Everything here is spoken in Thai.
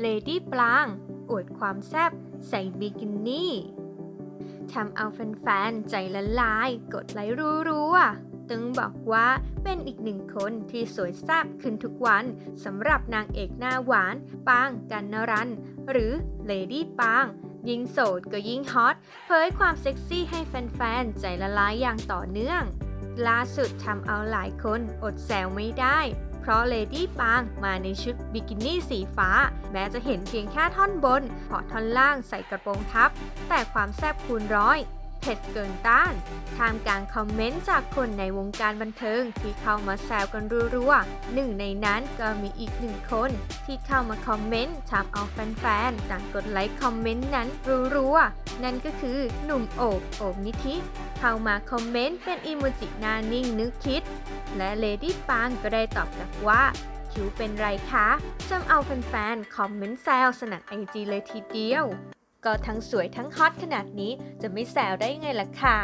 เลดี้ปลางอวดความแซ่บใส่บิกินี่ทำเอาแฟนๆ ใจละลาย กดไลค์รัวๆตึงบอกว่าเป็นอีกหนึ่งคนที่สวยแซ่บขึ้นทุกวันสำหรับนางเอกหน้าหวาน ปางกันนรัน หรือเลดี้ปาง ยิ่งโสดก็ยิ่งฮอต เผยความเซ็กซี่ให้แฟนๆ ใจละลายอย่างต่อเนื่อง ล่าสุดทำเอาหลายคนอดแซวไม่ได้ เพราะเลดี้ปางมาในชุดบิกินี่สีฟ้า แม้จะเห็นเพียงแค่ท่อนบนพอท่อนล่างใส่กระโปรงทับ แต่ความแซ่บคูณร้อยเผ็ดเกินต้านท่ามกลางคอมเมนต์จากคนในวงการบันเทิงที่เข้ามาแซวกันรัวๆหนึ่งในนั้นก็มีอีกหนึ่งคน ที่เข้ามาคอมเมนต์ทำเอาแฟนๆต่างกดไลค์คอมเมนต์นั้นรัวๆ นั่นก็คือหนุ่มโอบโอบนิธิเข้ามาคอมเมนต์เป็นอีโมจิหน้านิ่งนึกคิด และเลดี้ปางก็ได้ตอบกลับว่า คิวเป็นไรคะจำเอาแฟนๆ คอมเมนต์แซวสนั่นไอจีเลยทีเดียว ก็ทั้งสวยทั้งฮอตขนาดนี้จะไม่แซวได้ไงล่ะคะ